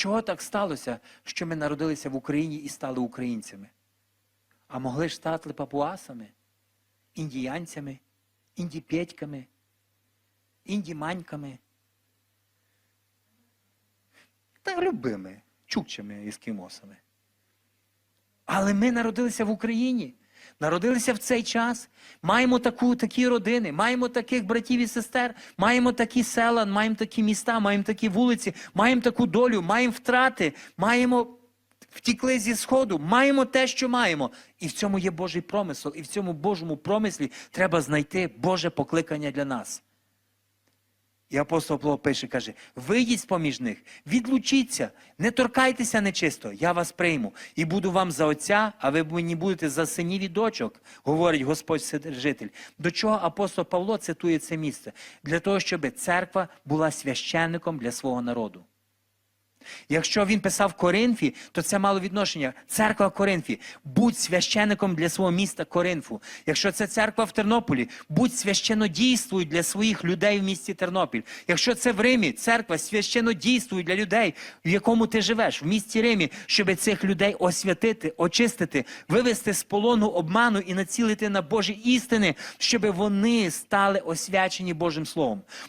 Чого так сталося, що ми народилися в Україні і стали українцями? А могли ж стати папуасами, індіянцями, індіпетьками, індіманьками. Та любими, чукчами ескімосами. Але ми народилися в Україні, народилися в цей час, маємо таку, такі родини, маємо таких братів і сестер, маємо такі села, маємо такі міста, маємо такі вулиці, маємо таку долю, маємо втрати, маємо втікли зі сходу, маємо те, що маємо. І в цьому є Божий промисел, і в цьому Божому промислі треба знайти Боже покликання для нас. І апостол Павло пише, каже: вийдіть з-поміж них, відлучіться, не торкайтеся нечисто, я вас прийму і буду вам за отця, а ви мені будете за синів і дочок, говорить Господь Вседержитель. До чого апостол Павло цитує це місце? Для того, щоб церква була священником для свого народу. Якщо він писав Коринфі, то це мало відношення. Церква Коринфі, будь священником для свого міста Коринфу. Якщо це церква в Тернополі, будь священодійствуй для своїх людей в місті Тернопіль. Якщо це в Римі, церква священодійствуй для людей, в якому ти живеш, в місті Римі, щоб цих людей освятити, очистити, вивести з полону обману і націлити на Божі істини, щоб вони стали освячені Божим Словом.